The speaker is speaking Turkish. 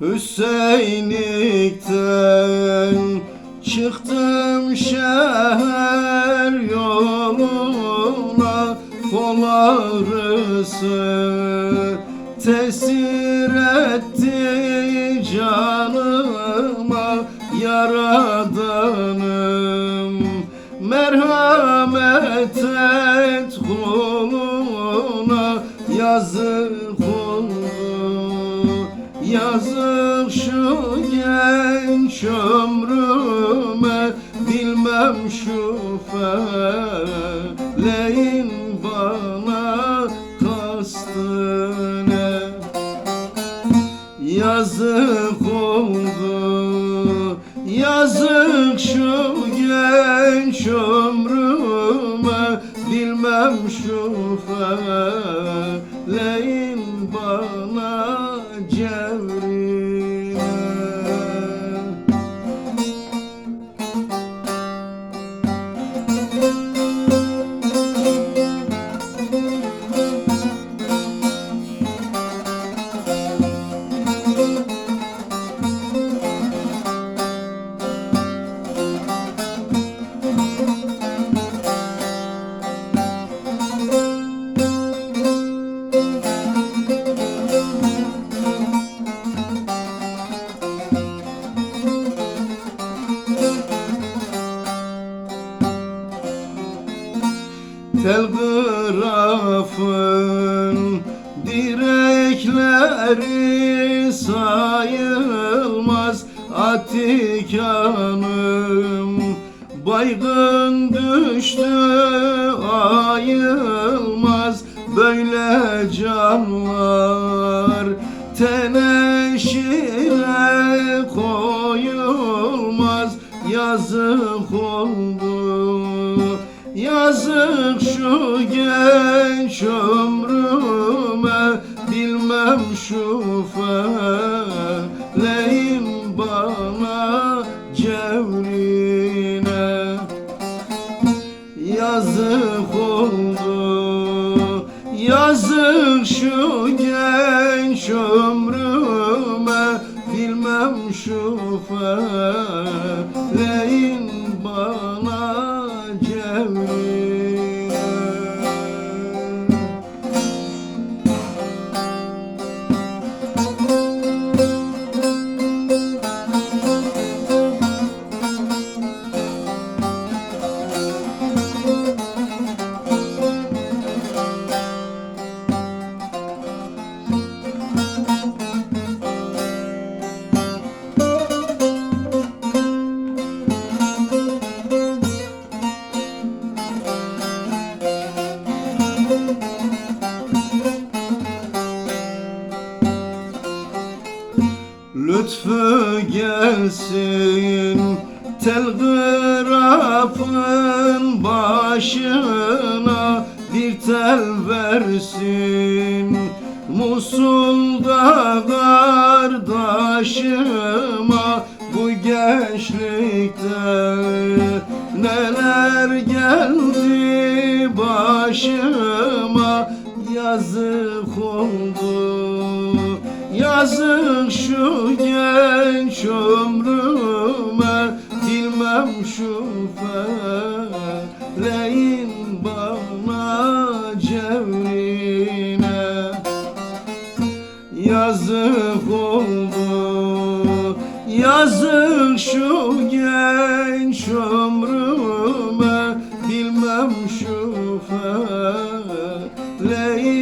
Hüseyinlikten çıktım şehir yoluna Kol ağrısı tesir etti canıma Yaradanım. Merhamet et kuluna Yazık Yazık şu genç ömrüme Bilmem şu feleğin bana kastı ne. Yazık oldu Yazık şu genç ömrüme Bilmem şu feleğin Telgrafın direkleri sayılmaz Atik Hanım baygın düştü ayılmaz Böyle canlar. Teneşire koyulmaz Yazık oldu Yazık şu genç ömrüme Bilmem şu feleğin bana cevrine. Yazık oldu Yazık şu genç ömrüme Bilmem şu feleğin gelsin telgrafın başına bir tel versin. Musul'da kardeşime bu gençlikte neler geldi başıma? Yazık oldu yazık şu genç ömrüme Bilmem şu feleğin bağına cevrine. Yazık oldu Yazık şu genç ömrüme Bilmem şu feleğin